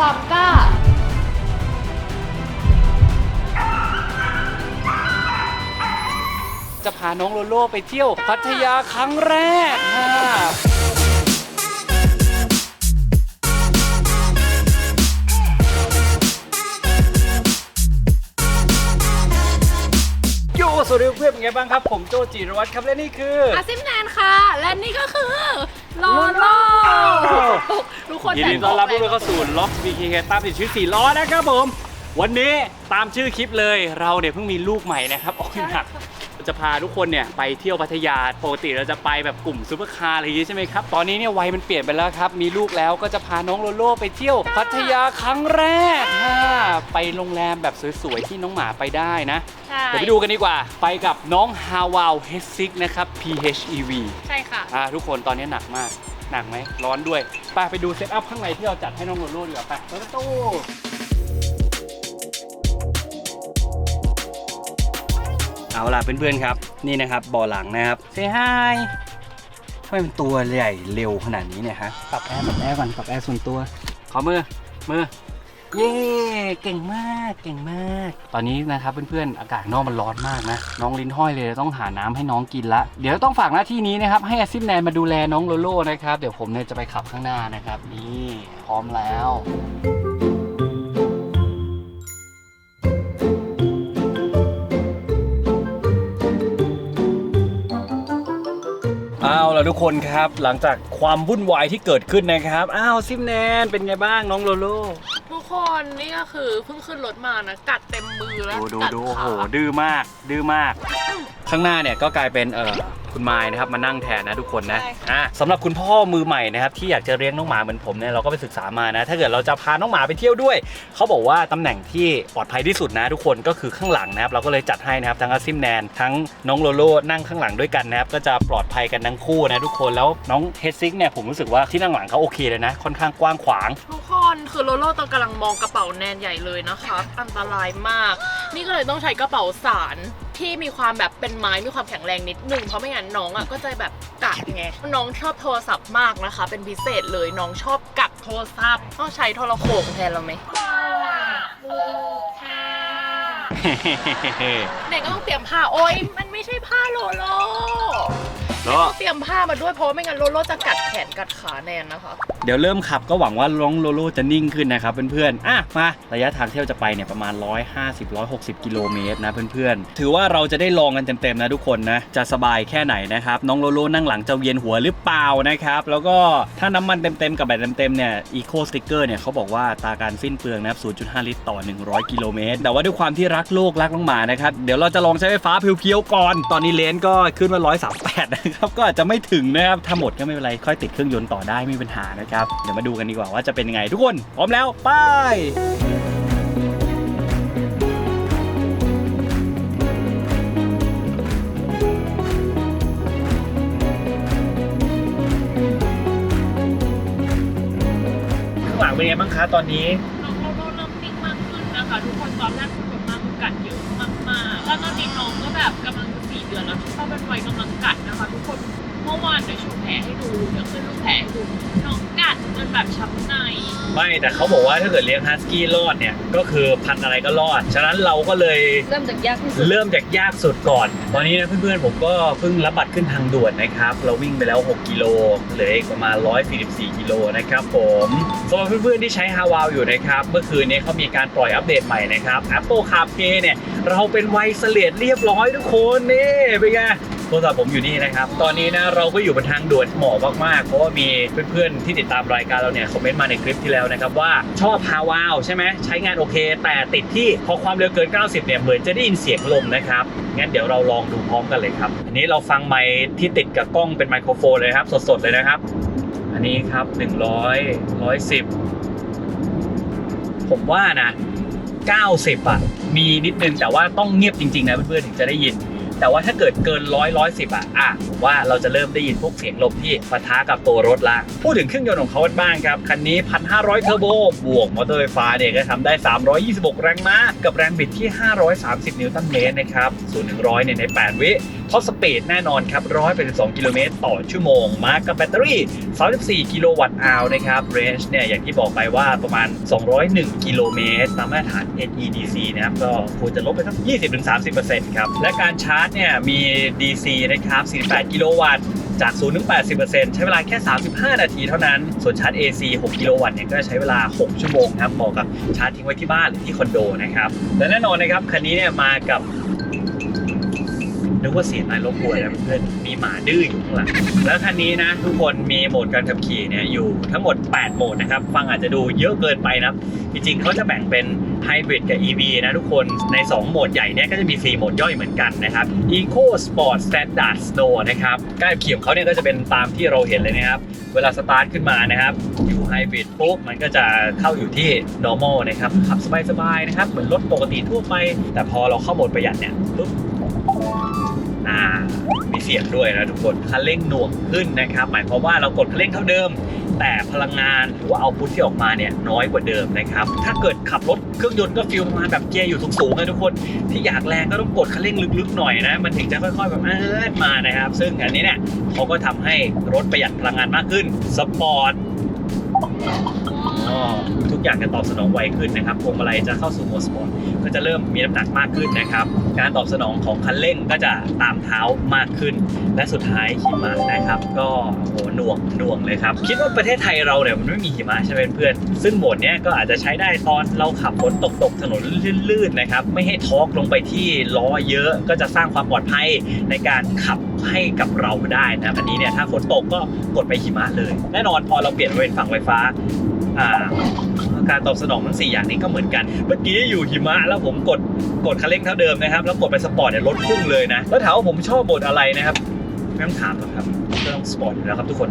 ความกล้า จะพาน้องโลโลไปเที่ยวพัทยาครั้งแรกค่ะโยสวัสดีเพื่อนเป็นไงบ้างครับ ผมโจจิรวัตรครับและนี่คือ อาซิมแนนค่ะ และนี่ก็คือ โลโลทุกคนยินดีต้อนรับทุกคนเข้าสู่ล็อกบีเคตามติดชีวิตสี่ล้อนะครับผม วันนี้ตามชื่อคลิปเลยเราเนี่ยเพิ่งมีลูกใหม่นะครับออกหนัก จะพาทุกคนเนี่ยไปเที่ยวพัทยาปกติเราจะไปแบบกลุ่มซูเปอร์คาร์อะไรอย่างงี้ใช่ไหมครับ ตอนนี้เนี่ยวัยมันเปลี่ยนไปแล้วครับ มีลูกแล้วก็จะพาน้องโลโลไปเที่ยวพัทยาครั้งแรกค่ะไปโรงแรมแบบสวยๆที่น้องหมาไปได้นะ ใช่เดี๋ยวไปดูกันดีกว่า ไปกับน้องฮาวาวเฮดซิกนะครับ PHEV ใช่ค่ะ อ่าทุกคนตอนนี้หนักมาก หนักไหมร้อนด้วยไปไปดูเซตอัพข้างในที่เราจัดให้น้องโลโล่ดีกว่าไปเปิดป เอาล่ะเพื่อนๆครับ นี่นะครับเบาะหลังนะครับเซฮายทำไมมันตัวใหญ่เร็วขนาดนี้เนี่ยฮะปรับแอร์ปรับแอร์ก่อนปรับแอร์ส่วนตัว ขอมือมือเย้เก่งมากเก่งมาก ตอนนี้นะครับเพื่อนๆอากาศข้างนอกมันร้อนมากนะ น้องลิ้นห้อยเลยต้องหาน้ำให้น้องกินละ เดี๋ยวต้องฝากหน้าที่นี้นะครับให้อาซิมแนนมาดูแลน้องโลโล่นะครับ เดี๋ยวผมเนี่ยจะไปขับข้างหน้านะครับ นี่พร้อมแล้ว เอาล่ะทุกคนครับ หลังจากความวุ่นวายที่เกิดขึ้นนะครับ อ้าวซิมแนนเป็นไงบ้างน้องโลโล่ทุกคนนี่ก็คือเพิ่งขึ้นรถมานะ กัดเต็มมือแล้วดูดูกัดดูโอ้ขาโหดื้อมากดื้อมาก ข้างหน้าเนี่ยก็กลายเป็นเออคุณไม้นะครับมานั่งแทนนะทุกคนนะอะสำหรับคุณพ่อมือใหม่นะครับที่อยากจะเลี้ยงน้องหมาเหมือนผมเนี่ยเราก็ไปศึกษามานะ ถ้าเกิดเราจะพาน้องหมาไปเที่ยวด้วย เขาบอกว่าตำแหน่งที่ปลอดภัยที่สุดนะทุกคนก็คือข้างหลังนะครับเราก็เลยจัดให้นะครับทั้งอาซิมแนนทั้งน้องโลโล่นั่งข้างหลังด้วยกันนะครับก็จะปลอดภัยกันทั้งคู่นะทุกคนแล้วน้องเฮดซิกเนี่ยผมรู้สึกว่าที่นั่งหลังเขาโอเคเลยนะ ค่อนข้างกว้างขวาง ทุกคนคือโลโล่ตอนกำลังมองกระเป๋าแนนใหญ่เลยนะคะอันตรายมาก นี่ก็เลยต้องใช้กระเป๋าสาร ที่มีความแบบเป็นไม้มีความแข็งแรงนิดนึงเพราะไม่งั้นน้องอะก็จะแบบกัดไงน้องชอบโทรศัพท์มากนะคะ เป็นพิเศษเลยน้องชอบกัดโทรศัพท์ต้องใช้โทรโขงแทนเราไหมเด็กก็ต้องเตรียมผ้าโอ๊ยมันไม่ใช่ผ้าโลโลแล้วเตรียมผ้ามาด้วยเพราะว่าไม่งั้นโลโลจะกัดแขนกัดขาแนนนะคะเดี๋ยวเริ่มขับก็หวังว่าน้องโลโลจะนิ่งขึ้นนะครับเพื่อนๆอะมาระยะทางที่เราจะไปเนี่ยประมาณ 150-160 กิโลเมตรนะเพื่อนๆ ถือว่าเราจะได้ลองกันเต็มๆนะทุกคนนะ จะสบายแค่ไหนนะครับ น้องโลโลนั่งหลังจะเวียนหัวหรือเปล่านะครับ แล้วก็ถ้าน้ำมันเต็มๆกับแบตเต็มๆเนี่ยอีโคสติกเกอร์เนี่ยเขาบอกว่าตาการสิ้นเปลืองนะครับ 0.5 ลิตรต่อ 100 กิโลเมตร แต่ว่าด้วยความที่รักโลกรักน้องหมานะครับ เดี๋ยวเราจะลองใช้ไฟฟ้าเพียวๆก่อน ตอนนี้เลนก็ขึ้นมา138นะครับ ก็อาจจะไม่ถึงนะครับ ถ้าหมดก็ไม่เป็นไร ค่อยติดเครื่องยนต์ต่อได้ไม่มีปัญหานะครับ เดี๋ยวมาดูกันดีกว่าว่าจะเป็นยังไงทุกคนพร้อมแล้วไปข้างหลังเป็นไงบ้างคะตอนนี้ น้องโลโลเริ่มนิ่งมากขึ้นนะคะ ทุกคนตอนแรกคือแบบมามันกัดเยอะมากๆแล้วตอนนี้น้องก็แบบกำลังจะสี่เดือนแล้วเข้าเป็นวัยกำลังกัดนะคะ ทุกคน มื่อวานเดี๋ยวโชว์แผลให้ดูเดี๋ยวขึ้นรูปแผลให้ดูน้องกัดจนแบบช้ำใน ไม่แต่เขาบอกว่าถ้าเกิดเลี้ยงฮัสกี้รอดเนี่ย ก็คือพันธุ์อะไรก็รอด ฉะนั้นเราก็เลยเริ่มจากยากที่สุดเริ่มจากยากสุดก่อน ตอนนี้นะเพื่อนๆผมก็เพิ่งรับบัตรขึ้นทางด่วนนะครับ เราวิ่งไปแล้ว 6 กิโลเหลืออีกประมาณ 144 กิโลนะครับผมสำหรับเพื่อนๆที่ใช้ฮาวาวอยู่นะครับเมื่อคืนนี้เขามีการปล่อยอัปเดตใหม่นะครับ Apple CarPlay เนี่ยเราเป็นไวเสเลดเรียบร้อยทุกคนนี่เป็นไง โทรศัพท์ผมอยู่นี่นะครับ ตอนนี้นะเราก็อยู่บนทางด่วนเหมาะมากๆ เพราะว่ามีเพื่อนๆที่ติดตามรายการเราเนี่ยคอมเมนต์มาในคลิปที่แล้วนะครับว่าชอบฮาวาวใช่ไหมใช้งานโอเค แต่ติดที่พอความเร็วเกิน 90 เนี่ยเหมือนจะได้ยินเสียงลมนะครับงั้นเดี๋ยวเราลองดูพร้อมกันเลยครับอันนี้เราฟังไมค์ที่ติดกับกล้องเป็นไมโครโฟนเลยครับ สดๆเลยนะครับ อันนี้ครับ 100 110 ผมว่านะ 90อะมีนิดนึงแต่ว่าต้องเงียบจริงๆนะเพื่อนๆถึงจะได้ยิน แต่ว่าถ้าเกิดเกินร้อยร้อยสิบอะอะผมว่าเราจะเริ่มได้ยินพวกเสียงลมที่ปะทะกับตัวรถละพูดถึงเครื่องยนต์ของเขาบ้างครับ คันนี้ 1,500 เทอร์โบบวกมอเตอร์ไฟฟ้าเนี่ยก็ทำได้ 326 แรงม้า กับแรงบิดที่ 530 นิวตันเมตรนะครับ0 100เนี่ยใน 8 วิ ท็อปสเปดแน่นอนครับ 182 กิโลเมตรต่อชั่วโมง มากับแบตเตอรี่ 34 กิโลวัตต์อาวนะครับเรนจ์เนี่ยอย่างที่บอกไปว่าประมาณ 201 กิโลเมตรตามมาตรฐาน NEDC นะครับ ก็ควรจะลดไปสัก 20-30%ครับ และการชาร์จเนี่ยมี DC นะครับ 48 กิโลวัตต์จาก0ถึง80%ใช้เวลาแค่ 35 นาทีเท่านั้น ส่วนชาร์จ AC 6 กิโลวัตต์เนี่ยก็ใช้เวลา 6 ชั่วโมงครับเหมาะกับชาร์จทิ้งไว้ที่บ้านหรือที่คอนโดนะครับ และแน่นอนนะครับ คันนี้เนี่ยมากับ นึกว่าเสียงอะไรรบกวนนะเพื่อนมีหมาดื้ออยู่ข้างหลังแล้วคันนี้นะ ทุกคนมีโหมดการขับขี่เนี่ยอยู่ทั้งหมด 8 โหมดนะครับ ฟังอาจจะดูเยอะเกินไปนะครับจริงๆเขาจะแบ่งเป็นไฮบริดกับ EV นะทุกคนใน 2 โหมดใหญ่เนี่ยก็จะมี 4 โหมดย่อยเหมือนกันนะครับ Eco Sport Standard Snow นะครับการขี่ของเขาเนี่ยก็จะเป็นตามที่เราเห็นเลยนะครับ เวลาสตาร์ทขึ้นมานะครับ อยู่ไฮบริดปุ๊บมันก็จะเข้าอยู่ที่ normal นะครับขับสบายๆนะครับ เหมือนรถปกติทั่วไป แต่พอเราเข้าโหมดประหยัดเนี่ยปุ๊บ อ่ามีเสียงด้วยนะทุกคนคันเร่งหน่วงขึ้นนะครับ หมายความว่าเรากดคันเร่งเท่าเดิม แต่พลังงานหรือว่าเอาพุทที่ออกมาเนี่ยน้อยกว่าเดิมนะครับ ถ้าเกิดขับรถเครื่องยนต์ก็ฟิลประมาณแบบเกียร์อยู่สูงๆนะทุกคนที่อยากแรงก็ต้องกดคันเร่งลึกๆหน่อยนะมันถึงจะค่อยๆแบบเอิ้มานะครับ ซึ่งอันนี้เนี่ยเขาก็ทำให้รถประหยัดพลังงานมากขึ้นสปอร์ต กอย่างจะตอบสนองไวขึ้นนะครับพวงมาลัยจะเข้าสู่โหมดสปอร์ตก็จะเริ่มมีน้ำหนักมากขึ้นนะครับ การตอบสนองของคันเร่งก็จะตามเท้ามากขึ้น และสุดท้ายหิมะนะครับ ก็โหหน่วงหน่วงเลยครับ คิดว่าประเทศไทยเราเนี่ยมันไม่มีหิมะใช่ไหมเพื่อน ซึ่งโหมดเนี้ยก็อาจจะใช้ได้ตอนเราขับฝนตกตกถนนลื่นๆนะครับ ไม่ให้ทอร์กลงไปที่ล้อเยอะก็จะสร้างความปลอดภัยในการขับให้กับเราได้นะอันนี้เนี่ยถ้าฝนตกก็กดไปหิมะเลย แน่นอนพอเราเปลี่ยนเป็นฝั่งไฟฟ้า อ่าการตอบสนองทั้ง4อย่างนี้ก็เหมือนกัน เมื่อกี้อยู่หิมะแล้วผมกดกดคันเร่งเท่าเดิมนะครับ แล้วกดไปสปอร์ตเนี่ยรถพุ่งเลยนะ แล้วถามว่าผมชอบโหมดอะไรนะครับไม่ต้องถามหรอกครับก็ต้องสปอร์ตอยู่แล้วครับทุกคน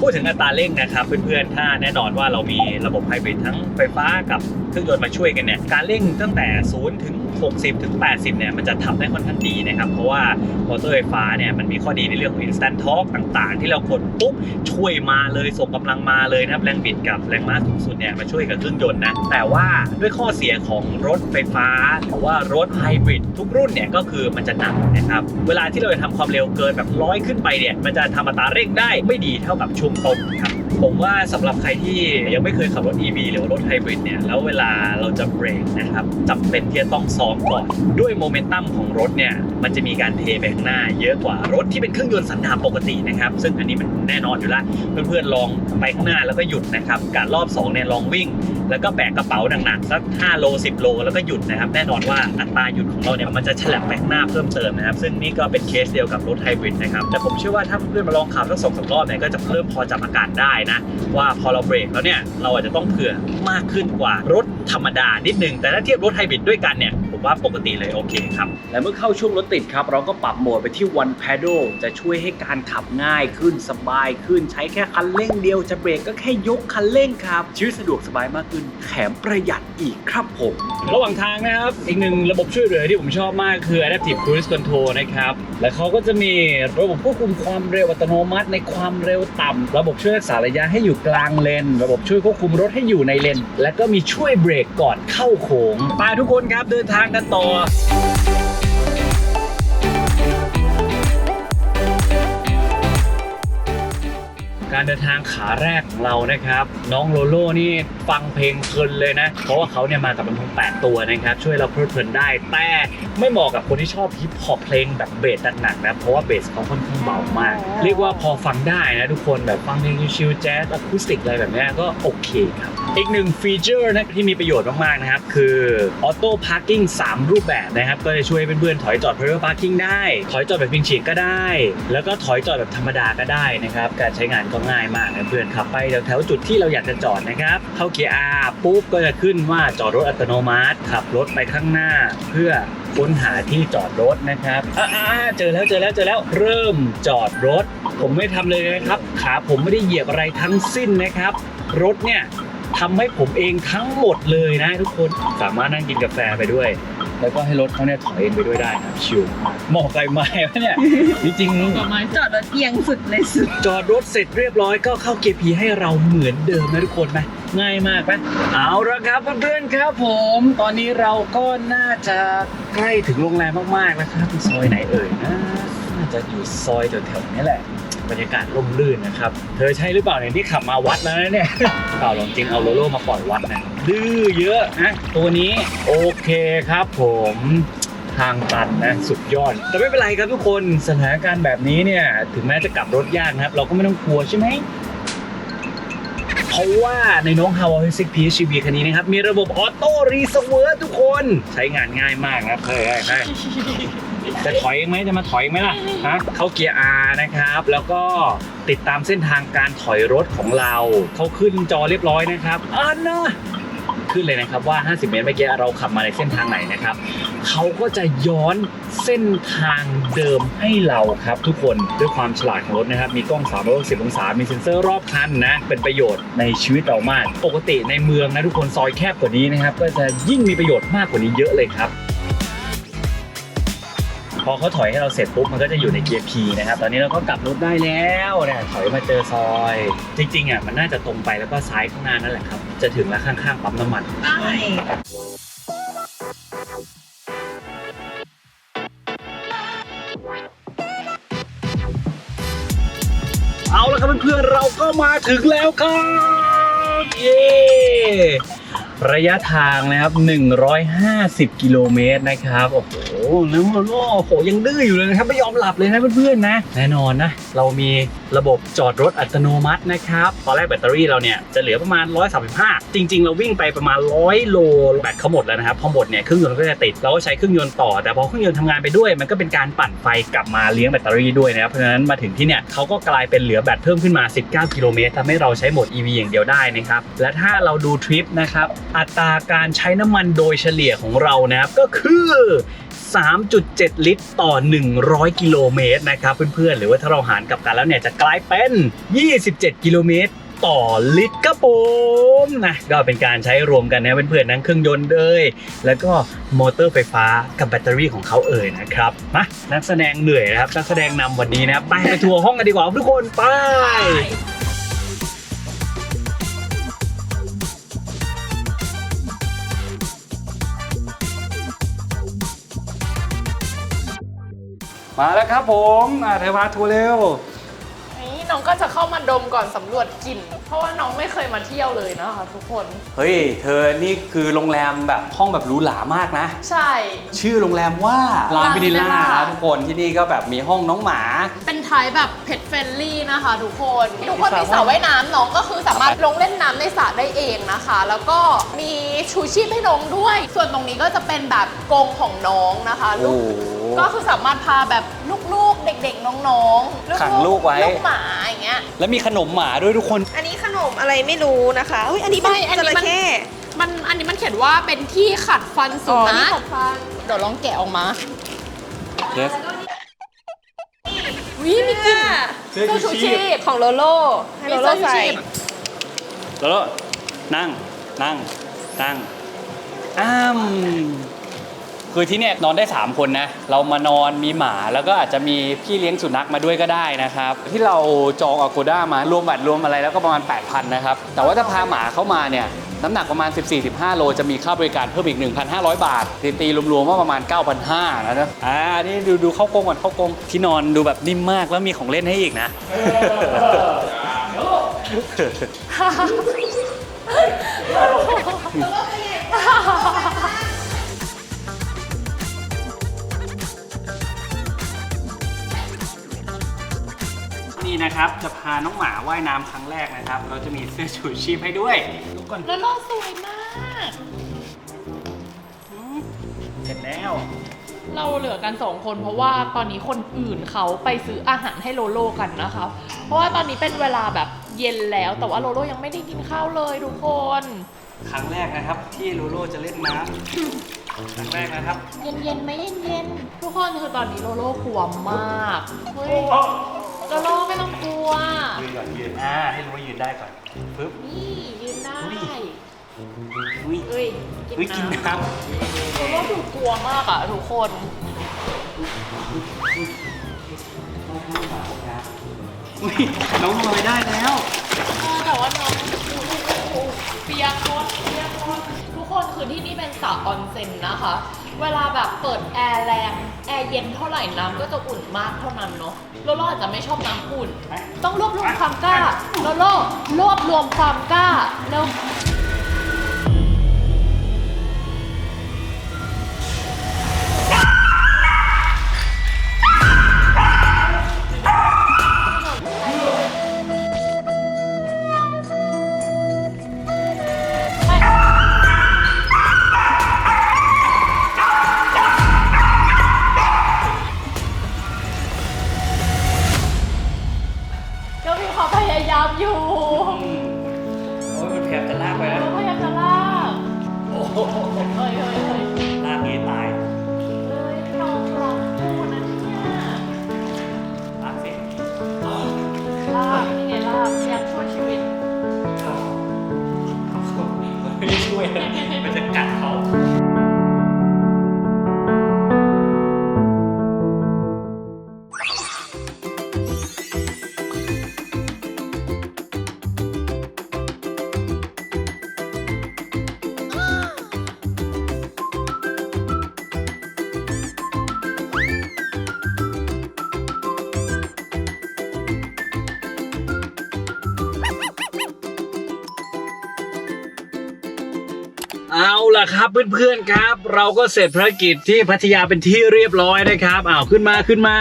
พูดถึงอัตราเร่งนะครับเพื่อนๆ ถ้าแน่นอนว่าเรามีระบบไฮบริดทั้งไฟฟ้ากับเครื่องยนต์มาช่วยกันเนี่ย การเร่งตั้งแต่0ถึง 60ถึง80เนี่ยมันจะทำได้ค่อนข้างดีนะครับ เพราะว่ามอเตอร์ไฟฟ้าเนี่ยมันมีข้อดีในเรื่องของ instant torque ต่างๆ ที่เรากดปุ๊บช่วยมาเลยส่งกำลังมาเลยนะครับแรงบิดกับแรงม้าสูงสุดเนี่ยมาช่วยกับเครื่องยนต์นะแต่ว่าด้วยข้อเสียของรถไฟฟ้าหรือว่ารถไฮบริดทุกรุ่นเนี่ยก็คือมันจะหนักนะครับเวลาที่เราจะทำความเร็วเกินแบบร้อยขึ้นไปเนี่ยมันจะทำอัตราเร่งได้ไม่ดีเท่ากับช่วงต้นครับ ผมว่าสำหรับใครที่ยังไม่เคยขับรถ EV หรือว่ารถไฮบริดเนี่ย แล้วเวลาเราจะเบรกนะครับจำเป็นที่จะต้องซ้อมก่อน ด้วยโมเมนตัมของรถเนี่ย มันจะมีการเทไปข้างหน้าเยอะกว่ารถที่เป็นเครื่องยนต์สันดาปปกตินะครับ ซึ่งอันนี้มันแน่นอนอยู่แล้ว เพื่อนๆลองไปข้างหน้าแล้วก็หยุดนะครับ การรอบ2เนี่ยลองวิ่ง แล้วก็แบกกระเป๋าหนักๆสัก 5 โล 10 โล แล้วก็หยุดนะครับ แน่นอนว่าอัตราหยุดของเราเนี่ยมันจะฉลับไปข้างหน้าเพิ่มเติมนะครับ ซึ่งนี่ก็เป็นเคสเดียวกับรถไฮบริดนะครับ แต่ผมเชื่อว่าถ้าเพื่อนมาลองขับสักสองสารอบเนี่ยก็จะเริ่มพอจับอาการได้นะ ว่าพอเราเบรกแล้วเนี่ยเราอาจจะต้องเผื่อมากขึ้นกว่ารถธรรมดานิดนึงแต่ถ้าเทียบรถไฮบริดด้วยกันเนี่ย ว่าปกติเลยโอเคครับ และเมื่อเข้าช่วงรถติดครับ เราก็ปรับโหมดไปที่ one pedal จะช่วยให้การขับง่ายขึ้นสบายขึ้นใช้แค่คันเร่งเดียวจะเบรกก็แค่ยกคันเร่งครับชีวิตสะดวกสบายมากขึ้นแถมประหยัดอีกครับผม ระหว่างทางนะครับ อีกหนึ่งระบบช่วยเหลือที่ผมชอบมากคือ adaptive cruise control นะครับ และเขาก็จะมีระบบควบคุมความเร็วอัตโนมัติในความเร็วต่ำระบบช่วยรักษาระยะให้อยู่กลางเลน ระบบช่วยควบคุมรถให้อยู่ในเลน และก็มีช่วยเบรกก่อนเข้าโค้งไปทุกคนครับเดินทางกันต่อการเดินทางขาแรกของเรานะครับ น้องโลโล่นี่ฟังเพลงเพลินเลยนะ เพราะว่าเขาเนี่ยมากับลำโพง8ตัวนะครับ ช่วยเราเพลิดเพลินได้ แต่ไม่เหมาะกับคนที่ชอบฮิปฮอปเพลงแบบเบสหนักๆนะ เพราะว่าเบสเขาค่อนข้างเบามาก เรียกว่าพอฟังได้นะทุกคนแบบฟังเพลงชิลๆแจ๊สอะคูสติกอะไรแบบเนี้ยก็โอเคครับ อีกหนึ่งฟีเจอร์นะที่มีประโยชน์มากๆนะครับ คือออโต้พาร์กิ้ง3รูปแบบนะครับ ก็จะช่วยเพื่อนๆถอยจอด parallel parking ได้ ถอยจอดแบบพิงฉีกก็ได้ แล้วก็ถอยจอดแบบธรรมดาก็ได้นะครับ การใช้งานก็ง่ายมากนะเพื่อนขับไปแถวๆจุดที่เราอยากจะจอดนะครับเข้าเกียร์ R ปุ๊บก็จะขึ้นว่าจอดรถอัตโนมัติ ขับรถไปข้างหน้า เพื่อค้นหาที่จอดรถนะครับอ่าเจอแล้วเจอแล้วเจอแล้วเริ่มจอดรถ ผมไม่ทำเลยนะครับ ขาผมไม่ได้เหยียบอะไรทั้งสิ้นนะครับ รถเนี่ย ทำให้ผมเองทั้งหมดเลยนะทุกคนสามารถนั่งกินกาแฟไปด้วย แล้วก็ให้รถเขาเนี่ยถอยเองไปด้วยได้นะชิวหมอกไกลไม้วะเนี่ยจริงๆต่อมาจอดรถเอียงสุดเลยสุดจอดรถเสร็จเรียบร้อยก็เข้าเกียร์พีให้เราเหมือนเดิมนะทุกคนไหมง่ายมากไหมเอาละครับเพื่อนๆครับผม ตอนนี้เราก็น่าจะใกล้ถึงโรงแรมมากๆแล้วครับซอยไหนเอ่ยนะน่าจะอยู่ซอยแถวๆนี้แหละ บรรยากาศร่มรื่นนะครับ เธอใช่หรือเปล่าเนี่ยที่ขับมาวัดแล้วนะเนี่ยเปล่าหรอกจริงเอาโลโลมาปล่อยวัดนะดื้อเยอะนะตัวนี้โอเคครับผมทางตันนะสุดยอด แต่ไม่เป็นไรครับทุกคนสถานการณ์แบบนี้เนี่ย ถึงแม้จะกลับรถยากนะครับ เราก็ไม่ต้องกลัวใช่ไหมเพราะว่าในน้อง h a w a i i 6 PHEV คันนี้นะครับ มีระบบออโต้รีเ e เวิร์ทุกคน ใช้งานง่ายมากนะครับเฮ้ยเฮ้ยเฮ้ย จะถอยเองไหมจะมาถอยเองไหมล่ะฮะเข้าเกียร์ R นะครับ แล้วก็ติดตามเส้นทางการถอยรถของเรา เขาขึ้นจอเรียบร้อยนะครับอันนะขึ้นเลยนะครับว่า 50 เมตรเมื่อกี้เราขับมาในเส้นทางไหนนะครับเขาก็จะย้อนเส้นทางเดิมให้เราครับทุกคนด้วยความฉลาดของรถนะครับ มีกล้อง 360 องศา มีเซ็นเซอร์รอบคันนะ เป็นประโยชน์ในชีวิตเรามาก ปกติในเมืองนะทุกคนซอยแคบกว่านี้นะครับ ก็จะยิ่งมีประโยชน์มากกว่านี้เยอะเลยครับ พอเขาถอยให้เราเสร็จปุ๊บมันก็จะอยู่ในเกียร์ P นะครับ ตอนนี้เราก็กลับรถได้แล้วเนี่ยถอยมาเจอซอย จริงๆอะมันน่าจะตรงไปแล้วก็ซ้ายข้างหน้านั่นแหละครับ จะถึงแล้วข้างๆปั๊มน้ำมัน ใช่เอาละครับเพื่อนๆเราก็มาถึงแล้วครับ เย้ ระยะทางนะครับ 150 กิโลเมตรนะครับ โอ้โหน้ำมันโอ้โหยังดื้ออยู่เลยนะครับ ไม่ยอมหลับเลยนะเพื่อนๆนะ แน่นอนนะ เรามีระบบจอดรถอัตโนมัตินะครับ ตอนแรกแบตเตอรี่เราเนี่ยจะเหลือประมาณ 135 จริง ๆ เราวิ่งไปประมาณ 100 โลแบตเขาหมดแล้วนะครับ พอหมดเนี่ยเครื่องยนต์ก็จะติด เราก็ใช้เครื่องยนต์ต่อ แต่พอเครื่องยนต์ทำงานไปด้วย มันก็เป็นการปั่นไฟกลับมาเลี้ยงแบตเตอรี่ด้วยนะครับ เพราะฉะนั้นมาถึงที่เนี่ยเขาก็กลายเป็นเหลือแบตเพิ่มขึ้นมา 19 กิโลเมตรทำให้เราใช้โหมด EV อย่างเดียวได้นะครับ และถ้าเราดูทริปนะครับ อัตราการใช้น้ำมันโดยเฉลี่ยของเรานะครับก็คือ 3.7 ลิตรต่อ 100 กิโลเมตรนะครับเพื่อนๆ หรือว่าถ้าเราหารกลับกันแล้วเนี่ยจะกลายเป็น 27 กิโลเมตรต่อลิตรครับผมนะก็เป็นการใช้รวมกันนะเพื่อนๆทั้งเครื่องยนต์เลยแล้วก็มอเตอร์ไฟฟ้ากับแบตเตอรี่ของเขาเอ่ยนะครับมานักแสดงเหนื่อยนะครับนักแสดงนำวันนี้นะไปไปทัวร์ห้องกันดีกว่าทุกคนไป มาแล้วครับผมอ่าเทวาทัวร์เร็ว นี่น้องก็จะเข้ามาดมก่อนสำรวจกลิ่น เพราะว่าน้องไม่เคยมาเที่ยวเลยนะคะทุกคน เฮ้ย เธอนี่คือโรงแรมแบบห้องแบบหรูหรามากนะ ใช่ ชื่อโรงแรมว่าลานวินิล่า Villa นะทุกคนที่นี่ก็แบบมีห้องน้องหมา เป็นไทยแบบเพ t เฟ n ลี่นะคะทุกคน ทุกคนมีสระว่ายน้ำน้องก็คือสามารถลงเล่นน้ำในสระได้เองนะคะ แล้วก็มีชูชีพให้น้องด้วย ส่วนตรงนี้ก็จะเป็นแบบกรงของน้องนะคะลูกก็คือสามารถพาแบบลูกๆ เด็กๆ น้องๆขังลูกไว้ ลูกหมาอย่างเงี้ย แล้วมีขนมหมาด้วยทุกคน อันนี้ขนมอะไรไม่รู้นะคะอุ้ยอันนี้เป็นไม่อันจนี้ระมันเข้มันอันนี้มันเขียนว่าเป็นที่ขัดฟันสุอ๋อนัที่ขขัดฟันเดี๋ยวลองแกะออกมา yes วิมีกลิ่นเสื้อชูชีพ ของโลโล่ให้โลโล่ใส่ แล้วก็นั่ง นั่ง นั่งอ้าม คือที่เนี่ยนอนได้ 3 คนนะ เรามานอนมีหมาแล้วก็อาจจะมีพี่เลี้ยงสุนัขมาด้วยก็ได้นะครับ ที่เราจองอ g โกด้ามารวมบัตรรวมอะไรแล้วก็ประมาณ 8,000 นะครับ แต่ว่าถ้าพาหมาเข้ามาเนี่ยน้ำหนักประมาณ 14-15 โล จะมีค่าบริการเพิ่มอีก 1,500 บาท ตีตีๆรวมๆว่าประมาณ 9,500แล้วนะอ่านี่ดูดูเข้ากรงก่อนเข้ากรงที่นอนดูแบบนิ่มมากแล้วมีของเล่นให้อีกนะ นี่นะครับจะพาน้องหมาว่ายน้ำครั้งแรกนะครับ เราจะมีเสื้อชูชีพให้ด้วยดูก่อนแล้วน้องสวยมากเสร็จแล้ว เราเหลือกันสองคนเพราะว่าตอนนี้คนอื่นเขาไปซื้ออาหารให้โลโลกันนะคะ เพราะว่าตอนนี้เป็นเวลาแบบเย็นแล้วแต่ว่าโลโลยังไม่ได้กินข้าวเลยทุกคน ครั้งแรกนะครับที่โลโลจะเล่นน้ำครั้งแรกนะครับเย็นเย็นๆไหมเย็นเย็นๆทุกคนคือตอนนี้โลโลกลัวมากเฮ้ย โลโลไม่ต้องกลัว ยืนก่อนยืนอ่าให้รู้ว่ายืนได้ก่อนปึ๊บ นี่ยืนได้อุ้ยฟอุ้ยเฮ้ยอุ้ยกินน้ำโลโลดูกลัวมากอะทุกคนอุ้ยน้องลอยได้แล้ว เออแต่ว่าน้องเปียกโคตรเปียกโคตรทุกคนคือที่นี่เป็นสระออนเซ็นนะคะ เวลาแบบเปิดแอร์แรง แอร์เย็นเท่าไหร่น้ำก็จะอุ่นมากเท่านั้นเนาะ โลโลอาจจะไม่ชอบน้ำอุ่นต้องรวบรวมความกล้าโลโลรวบรวมความกล้าแล้ว ม่ได้ช่วยนะมันจะกัดเขา ล่ะครับเพื่อนๆครับ เราก็เสร็จภารกิจที่พัทยาเป็นที่เรียบร้อยนะครับอ้าวขึ้นมาขึ้นมา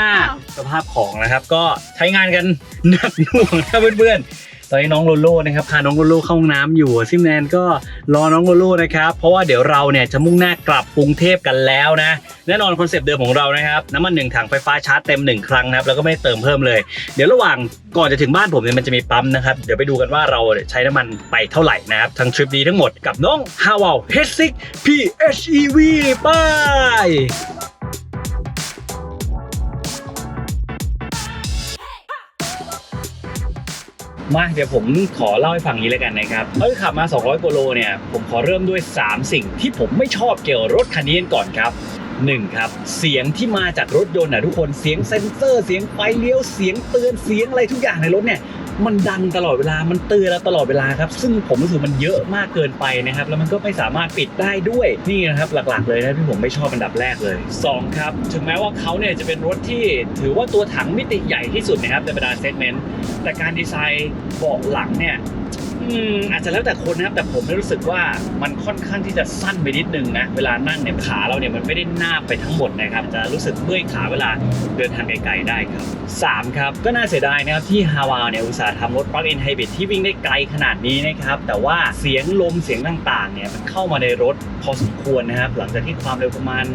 สภาพของนะครับ ก็ใช้งานกันหนักหน่วงนะครับเพื่อนๆ ตอนนี้น้องโลโลนะครับพาน้องโลโลเข้าห้องน้ำอยู่ซิมแนนก็รอน้องโลโลนะครับ เพราะว่าเดี๋ยวเราเนี่ยจะมุ่งหน้ากลับกรุงเทพกันแล้วนะ แน่นอนคอนเซปต์เดิมของเรานะครับ น้ำมันหนึ่งถังไฟฟ้าชาร์จเต็มหนึ่งครั้งนะครับแล้วก็ไม่เติมเพิ่มเลย เดี๋ยวระหว่างก่อนจะถึงบ้านผมเนี่ยมันจะมีปั๊มนะครับ เดี๋ยวไปดูกันว่าเราใช้น้ำมันไปเท่าไหร่นะครับทั้งทริปนี้ทั้งหมดกับน้อง h a w a l H6 PHEV ไป มาเดี๋ยวผมขอเล่าให้ฟังนี้แล้วกันนะครับเอ้ยขับมา 200กิโลเนี่ยผมขอเริ่มด้วย 3 สิ่งที่ผมไม่ชอบเกี่ยวรถคันนี้ก่อนครับ 1ครับเสียงที่มาจากรถยนต์นะทุกคนเสียงเซ็นเซอร์ เสียงไฟเลี้ยวเสียงเตือนเสียงอะไรทุกอย่างในรถเนี่ยมันดังตลอดเวลา มันเตือนเราตลอดเวลาครับ ซึ่งผมรู้สึกมันเยอะมากเกินไปนะครับ แล้วมันก็ไม่สามารถปิดได้ด้วย นี่นะครับหลักๆเลยนะที่ผมไม่ชอบอันดับแรกเลย 2 ครับ ถึงแม้ว่าเขาเนี่ยจะเป็นรถที่ถือว่าตัวถังมิติใหญ่ที่สุดนะครับในบรรดาเซกเมนต์ แต่การดีไซน์เบาะหลังเนี่ย อืมอาจจะแล้วแต่คนนะครับแต่ผมไม่รู้สึกว่ามันค่อนข้างที่จะสั้นไปนิดนึงนะเวลานั่งเนี่ยขาเราเนี่ยมันไม่ได้หน้าไปทั้งหมดนะครับจะรู้สึกเมื่อยขาเวลาเดินทางไกลๆได้ครับ3ครับก็น่าเสียดายนะครับที่ฮาวาเนี่ยอุตสาห์ทำรถ plug-in hybrid ที่วิ่งได้ไกลขนาดนี้นะครับแต่ว่าเสียงลมเสียงต่างๆเนี่ยมันเข้ามาในรถพอสมควรนะครับหลังจากที่ความเร็วประมาณ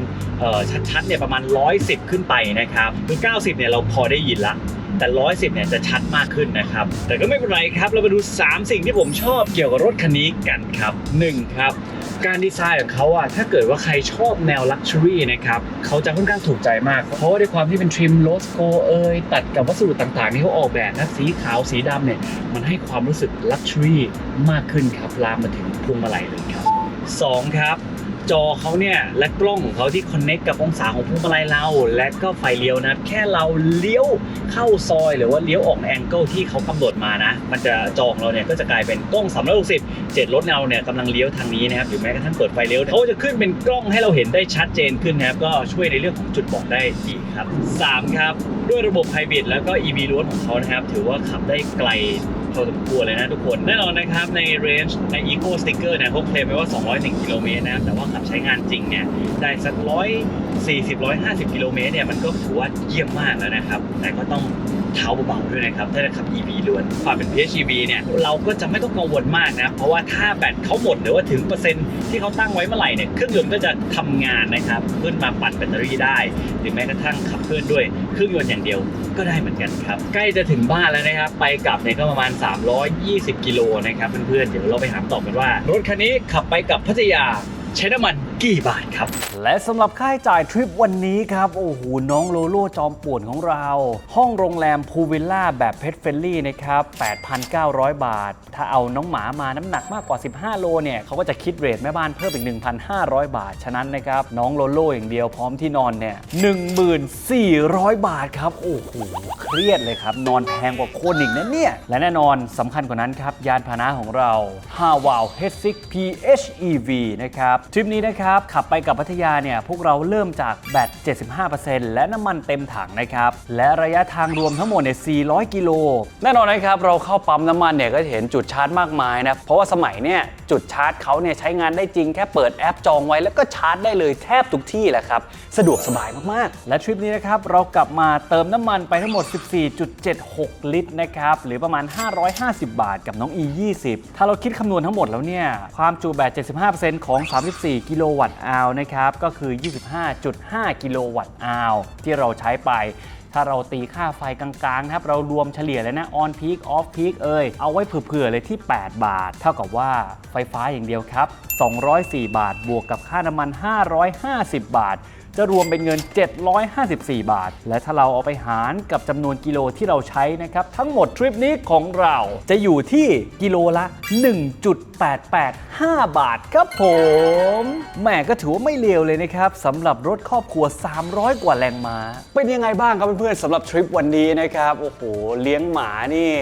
ชัดๆเนี่ยประมาณ 110 ขึ้นไปนะครับคือ 90เนี่ยเราพอได้ยินละ แต่ 110 เนี่ยจะชัดมากขึ้นนะครับ แต่ก็ไม่เป็นไรครับ เรามาดู 3 สิ่งที่ผมชอบเกี่ยวกับรถคันนี้กันครับ 1 ครับ การดีไซน์ของเขาอะถ้าเกิดว่าใครชอบแนวลักชัวรี่นะครับเขาจะค่อนข้างถูกใจมาก เพราะว่าด้วยความที่เป็นทริมโลสโกเอยตัดกับวัสดุต่างๆที่เขาออกแบบนะสีขาวสีดำเนี่ย มันให้ความรู้สึกลักชัวรี่มากขึ้นครับลามมาถึงพวงมาลัยเลยครับ 2 ครับ จอเขาเนี่ยและกล้องของเขาที่คอนเน็กกับองศาของพวงมาลัยเรา และก็ไฟเลี้ยวนะแค่เราเลี้ยวเข้าซอย หรือว่าเลี้ยวออกแองเกิลที่เขากำหนดมานะ มันจะจองเราเนี่ยก็จะกลายเป็นกล้อง360เจ็ดรถเราเนี่ยกำลังเลี้ยวทางนี้นะครับหรือแม้กระทั่งเปิดไฟเลี้ยวเขาจะขึ้นเป็นกล้องให้เราเห็นได้ชัดเจนขึ้นนะครับก็ช่วยในเรื่องของจุดบอกได้ดีครับ 3 ครับ ด้วยระบบไฮบริดแล้วก็ EV ล้วนของเขานะครับถือว่าขับได้ไกล พอสมควรเลยนะทุกคนแน่นอนนะครับในเรนจ์ใน Eco Sticker เนี่ยเขาเคลมไว้ว่า 201 กิโลเมตรนะแต่ว่าขับใช้งานจริงเนี่ยได้สัก140 150 กิโลเมตรเนี่ยมันก็ถือว่าเยี่ยมมากแล้วนะครับ แต่ก็ต้อง เท้าเบาๆด้วยนะครับถ้าจะขับ EV ล้วนความเป็น PHEV เนี่ยเราก็จะไม่ต้องกังวลมากนะ เพราะว่าถ้าแบตเขาหมดหรือว่าถึงเปอร์เซ็นต์ที่เขาตั้งไว้เมื่อไหร่เนี่ยเครื่องยนต์ก็จะทำงานนะครับขึ้นมาปั่นแบตเตอรี่ได้ หรือแม้กระทั่งขับเคลื่อนด้วยเครื่องยนต์อย่างเดียวก็ได้เหมือนกันครับ ใกล้จะถึงบ้านแล้วนะครับ ไปกลับเนี่ยก็ประมาณ 320 กิโลนะครับเพื่อนๆเดี๋ยวเราไปหาคำตอบกันว่า รถคันนี้ขับไปกับพัทยาใช้น้ำมัน กี่บาทครับ และสำหรับค่าใช้จ่ายทริปวันนี้ครับ โอ้โห น้องโลโลจอมป่วนของเรา ห้องโรงแรมพูวิลล่าแบบเพ t เฟ l ลี่นะครับ 8,900 บาท ถ้าเอาน้องหมามาน้ำหนักมากกว่า 15 โลเนี่ย เขาก็จะคิดเรทแม่บ้านเพิ่มอีก 1,500 บาท ฉะนั้นนะครับ น้องโลโลอย่างเดียวพร้อมที่นอนเนี่ย1400 บาทครับ โอ้โห เครียดเลยครับ นอนแพงกว่าคนอีกนะเนี่ย และแน่นอนสำคัญกว่านั้นครับ ยานพาหนะของเรา h a w a l h e 6 PHEV นะครับ ทริปนี้นะครับขับไปกับพัทยาเนี่ย พวกเราเริ่มจากแบต 75%และน้ำมันเต็มถังนะครับ และระยะทางรวมทั้งหมดเนี่ย 400 กิโล แน่นอนนะครับ เราเข้าปั๊มน้ำมันเนี่ย ก็เห็นจุดชาร์จมากมายนะ เพราะว่าสมัยเนี่ยจุดชาร์จเขาเนี่ยใช้งานได้จริงแค่เปิดแอปจองไว้แล้วก็ชาร์จได้เลยแทบทุกที่แหละครับ สะดวกสบายมากๆ และทริปนี้นะครับเรากลับมาเติมน้ำมันไปทั้งหมด 14.76 ลิตรนะครับหรือประมาณ 550 บาทกับน้อง E 20 ถ้าเราคิดคำนวณทั้งหมดแล้วเนี่ยความจุแบต 75%ของ 34 กิโลวัตวัตต์อาวนะครับ ก็คือ 25.5 กิโลวัตต์อาวที่เราใช้ไป ถ้าเราตีค่าไฟกลางๆนะครับ เรารวมเฉลี่ยเลยนะ on peak off peak เอ่ย เอาไว้เผื่อๆเลยที่ 8 บาท เท่ากับว่าไฟฟ้าอย่างเดียวครับ 204 บาท บวกกับค่าน้ำมัน 550 บาท จะรวมเป็นเงิน 754 บาท และถ้าเราเอาไปหารกับจำนวนกิโลที่เราใช้นะครับ ทั้งหมดทริปนี้ของเราจะอยู่ที่กิโลละ 1.885 บาทครับผมแหมก็ถือว่าไม่เลวเลยนะครับสำหรับรถครอบครัว 300 กว่าแรงม้า เป็นยังไงบ้างครับเพื่อนๆสำหรับทริปวันนี้นะครับโอ้โหเลี้ยงหมานี่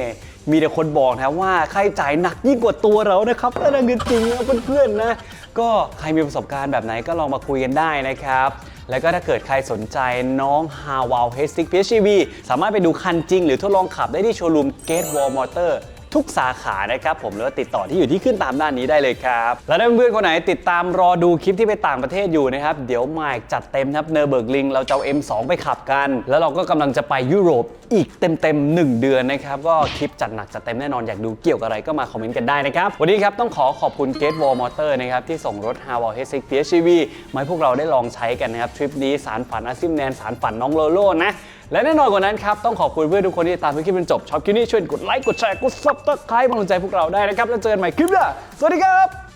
มีแต่คนบอกนะว่าค่าใช้จ่ายหนักยิ่งกว่าตัวเรานะครับนั่นนะคือจริงนะเพื่อนๆนะ ก็ใครมีประสบการณ์แบบไหนก็ลองมาคุยกันได้นะครับ แล้วก็ถ้าเกิดใครสนใจน้อง h a w a l h e s t i c PHEV สามารถไปดูคันจริงหรือทดลองขับได้ที่โชว์รูม Gate Wall Motor ทุกสาขานะครับผมแล้วติดต่อที่อยู่ที่ขึ้นตามด้านนี้ได้เลยครับ แล้วเพื่อนๆคนไหนติดตามรอดูคลิปที่ไปต่างประเทศอยู่นะครับ เดี๋ยวไมายจัดเต็มครับเนอร์เบิร์กลิงเราจะเอา M2 ไปขับกัน แล้วเราก็กำลังจะไปยุโรปอีกเต็มๆ1เดือนนะครับ ก็คลิปจัดหนักจัดเต็มแน่นอนอยากดูเกี่ยวกับอะไรก็มาคอมเมนต์กันได้นะครับวันนี้ครับต้องขอขอบคุณ Gate Wall Motor นะครับที่ส่งรถ h a w a l H6 PHEV มาให้พวกเราได้ลองใช้กันนะครับทริปนี้สารฝันอาซิมแนนสารฝันน้องโลโลนะ และแน่นอนกว่านั้นครับ ต้องขอบคุณเพื่อนทุกคนที่ตามทุกคลิปจนจบชอบคลิปนี้ช่วยกดไลค์กดแชร์กดซับสไครป์กำลังใจพวกเราได้นะครับแล้วเจอกันใหม่คลิปหน้าสวัสดีครับ